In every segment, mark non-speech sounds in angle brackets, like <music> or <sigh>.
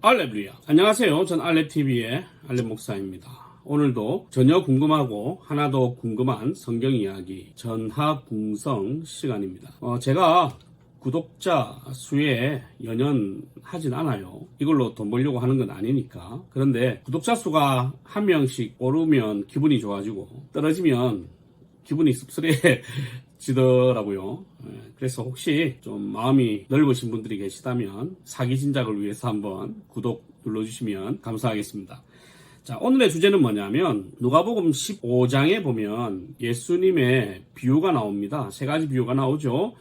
알레루야. 안녕하세요. 전 알레TV의 알레 목사입니다. 오늘도 전혀 궁금하고 하나도 궁금한 성경 이야기 전하궁성 시간입니다. 어, 제가 구독자 수에 연연 하진 않아요. 이걸로 돈 벌려고 하는 건 아니니까. 그런데 구독자 수가 한 명씩 오르면 기분이 좋아지고 떨어지면 기분이 씁쓸해 지더라고요. 예, 그래서 혹시 좀 마음이 넓으신 분들이 계시다면 사기 진작을 위해서 한번 구독 눌러주시면 감사하겠습니다. 자, 오늘의 주제는 뭐냐면 누가복음 15장에 보면 예수님의 비유가 나옵니다. 세 가지 비유가 나오죠.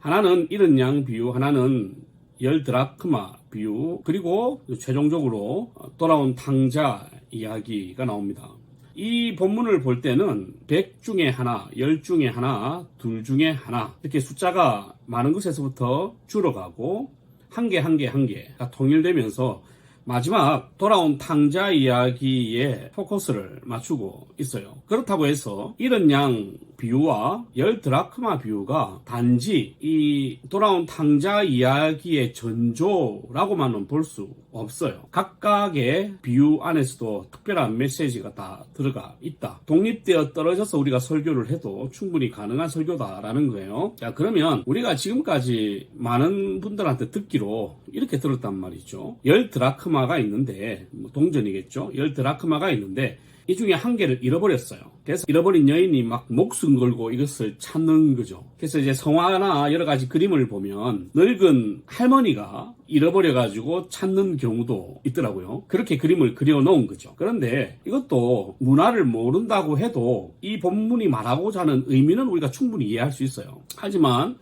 하나는 이른 양 비유, 하나는 열 드라크마 비유, 그리고 최종적으로 돌아온 탕자 이야기가 나옵니다. 이 본문을 볼 때는 100 중에 하나, 10 중에 하나, 둘 중에 하나 이렇게 숫자가 많은 것에서부터 줄어가고 한 개 한 개 한 개가 통일되면서 마지막 돌아온 탕자 이야기에 포커스를 맞추고 있어요. 그렇다고 해서 이런 양 비유와 열 드라크마 비유가 단지 이 돌아온 탕자 이야기의 전조라고만은 볼 수 없어요. 각각의 비유 안에서도 특별한 메시지가 다 들어가 있다. 독립되어 떨어져서 우리가 설교를 해도 충분히 가능한 설교다라는 거예요. 자, 그러면 우리가 지금까지 많은 분들한테 듣기로 이렇게 들었단 말이죠. 열 드라크마가 있는데, 뭐 동전이겠죠? 열 드라크마가 있는데, 이 중에 한 개를 잃어버렸어요. 그래서 잃어버린 여인이 막 목숨 걸고 이것을 찾는 거죠. 그래서 이제 성화나 여러 가지 그림을 보면 늙은 할머니가 잃어버려가지고 찾는 경우도 있더라고요. 그렇게 그림을 그려놓은 거죠. 그런데 이것도 문화를 모른다고 해도 이 본문이 말하고자 하는 의미는 우리가 충분히 이해할 수 있어요. 하지만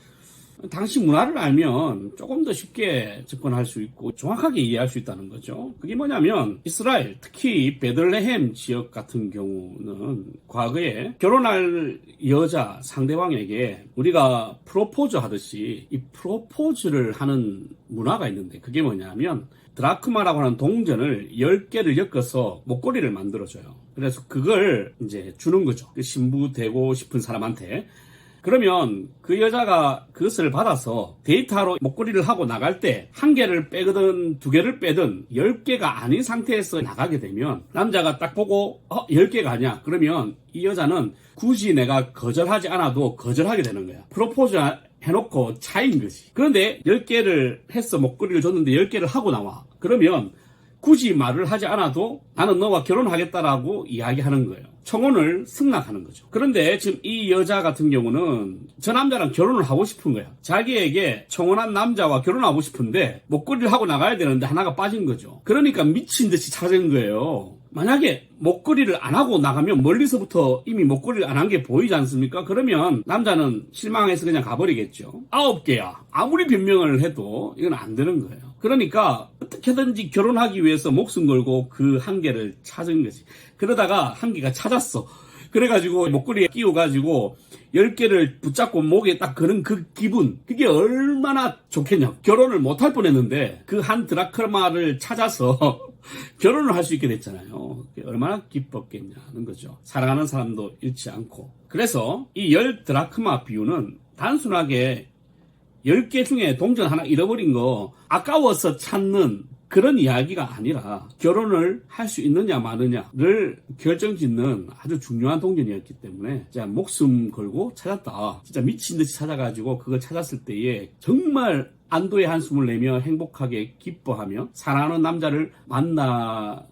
당시 문화를 알면 조금 더 쉽게 접근할 수 있고 정확하게 이해할 수 있다는 거죠. 그게 뭐냐면 이스라엘, 특히 베들레헴 지역 같은 경우는 과거에 결혼할 여자 상대방에게 우리가 프로포즈 하듯이 이 프로포즈를 하는 문화가 있는데 그게 뭐냐면 드라크마라고 하는 동전을 10개를 엮어서 목걸이를 만들어줘요. 그래서 그걸 이제 주는 거죠. 그 신부 되고 싶은 사람한테. 그러면 그 여자가 그것을 받아서 데이터로 목걸이를 하고 나갈 때 한 개를 빼거든 두 개를 빼든 열 개가 아닌 상태에서 나가게 되면 남자가 딱 보고 어, 열 개가 아니야. 그러면 이 여자는 굳이 내가 거절하지 않아도 거절하게 되는 거야. 프로포즈 해놓고 차인 거지. 그런데 10개를 했어. 목걸이를 줬는데 10개를 하고 나와. 그러면 굳이 말을 하지 않아도 나는 너와 결혼하겠다라고 이야기하는 거예요. 청혼을 승낙하는 거죠. 그런데 지금 이 여자 같은 경우는 저 남자랑 결혼을 하고 싶은 거야. 자기에게 청혼한 남자와 결혼하고 싶은데 목걸이를 하고 나가야 되는데 하나가 빠진 거죠. 그러니까 미친 듯이 찾은 거예요. 만약에 목걸이를 안 하고 나가면 멀리서부터 이미 목걸이를 안 한 게 보이지 않습니까? 그러면 남자는 실망해서 그냥 가버리겠죠. 아홉 개야. 아무리 변명을 해도 이건 안 되는 거예요. 그러니까 어떻게든지 결혼하기 위해서 목숨 걸고 그한 개를 찾은 거지. 그러다가 한 개가 찾았어. 그래가지고 목걸이에 끼워가지고 열 개를 붙잡고 목에 딱 거는 그 기분 그게 얼마나 좋겠냐 결혼을 못할 뻔했는데 그 한 드라크마를 찾아서 <laughs> 결혼을 할 수 있게 됐잖아요 얼마나 기뻤겠냐는 거죠 사랑하는 사람도 잃지 않고 그래서 이 열 드라크마 비유는 단순하게 10개 중에 동전 하나 잃어버린 거 아까워서 찾는 그런 이야기가 아니라 결혼을 할 수 있느냐 마느냐를 결정짓는 아주 중요한 동전이었기 때문에 진짜 목숨 걸고 찾았다. 진짜 미친 듯이 찾아가지고 그걸 찾았을 때에 정말 안도의 한숨을 내며 행복하게 기뻐하며 사랑하는 남자를 만나려고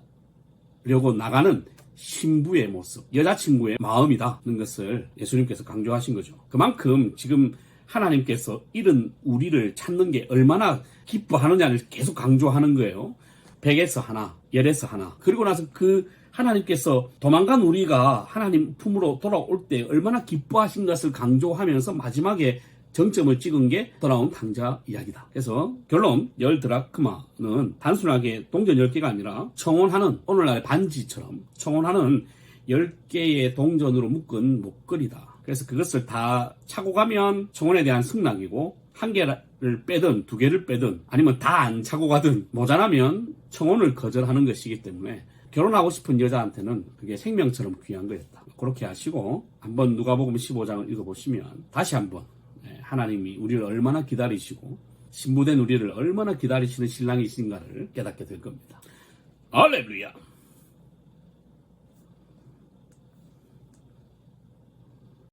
나가는 신부의 모습, 여자친구의 마음이다는 것을 예수님께서 강조하신 거죠. 그만큼 지금 하나님께서 이런 우리를 찾는 게 얼마나 기뻐하느냐를 계속 강조하는 거예요. 백에서 하나, 열에서 하나. 그리고 나서 그 하나님께서 도망간 우리가 하나님 품으로 돌아올 때 얼마나 기뻐하신 것을 강조하면서 마지막에 정점을 찍은 게 돌아온 탕자 이야기다. 그래서 결론 열 드라크마는 단순하게 동전 10개가 아니라 청혼하는 오늘날의 반지처럼 청혼하는 10개의 동전으로 묶은 목걸이다. 그래서 그것을 다 차고 가면 청혼에 대한 승낙이고 한 개를 빼든 두 개를 빼든 아니면 다 안 차고 가든 모자라면 청혼을 거절하는 것이기 때문에 결혼하고 싶은 여자한테는 그게 생명처럼 귀한 거였다. 그렇게 하시고 한번 누가복음 15장을 읽어보시면 다시 한번 네, 하나님이 우리를 얼마나 기다리시고 신부된 우리를 얼마나 기다리시는 신랑이신가를 깨닫게 될 겁니다. 할렐루야!